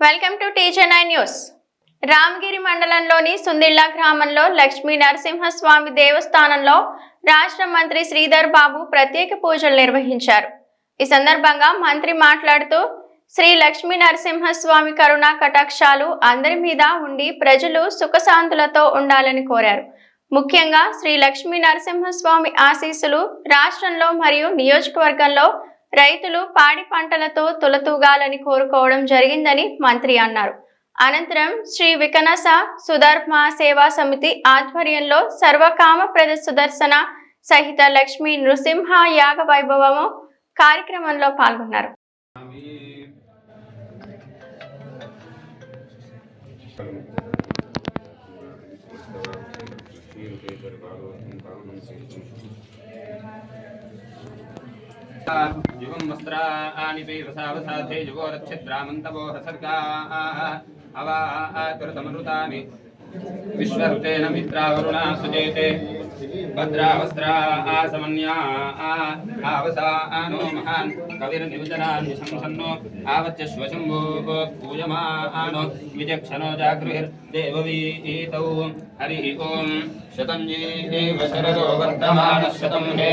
Welcome to టీజెన్ఐ news Ramagiri మండలంలోని సుందిళ్ళ గ్రామంలో లక్ష్మీ నరసింహస్వామి దేవస్థానంలో రాష్ట్ర మంత్రి శ్రీధర్ బాబు ప్రత్యేక పూజలు నిర్వహించారు. ఈ సందర్భంగా మంత్రి మాట్లాడుతూ శ్రీ లక్ష్మీ నరసింహస్వామి కరుణా కటాక్షాలు అందరి మీద ఉండి ప్రజలు సుఖశాంతులతో ఉండాలని కోరారు. ముఖ్యంగా శ్రీ లక్ష్మీ నరసింహస్వామి ఆశీస్సులు రాష్ట్రంలో మరియు నియోజకవర్గంలో రైతులు పాడి పంటలతో తులతూగాలని కోరుకోవడం జరిగిందని మంత్రి అన్నారు. అనంతరం శ్రీ వికనస సుధర్మ సేవా సమితి ఆధ్వర్యంలో సర్వకామ ప్రద సుదర్శన సహిత లక్ష్మి నృసింహ యాగ వైభవము కార్యక్రమంలో పాల్గొన్నారు. యుగం వస్త్రాని వసావసాధే సర్గా. అవాతురసమృతాని విశ్వర్తేన మిత్రావరుణ సుచేతే భద్రావస్త్రా ఆసమన్యా ఆవసా ఆనో మహాన్ కవిర్నివితరాన్ సంసన్నో ఆవత్య శ్వశంభో పూయమానో విచక్షణో జాగృహిర్దేవవీతౌ హరి ఓం శతం జీవ శరదో వర్ధమాన శతం హే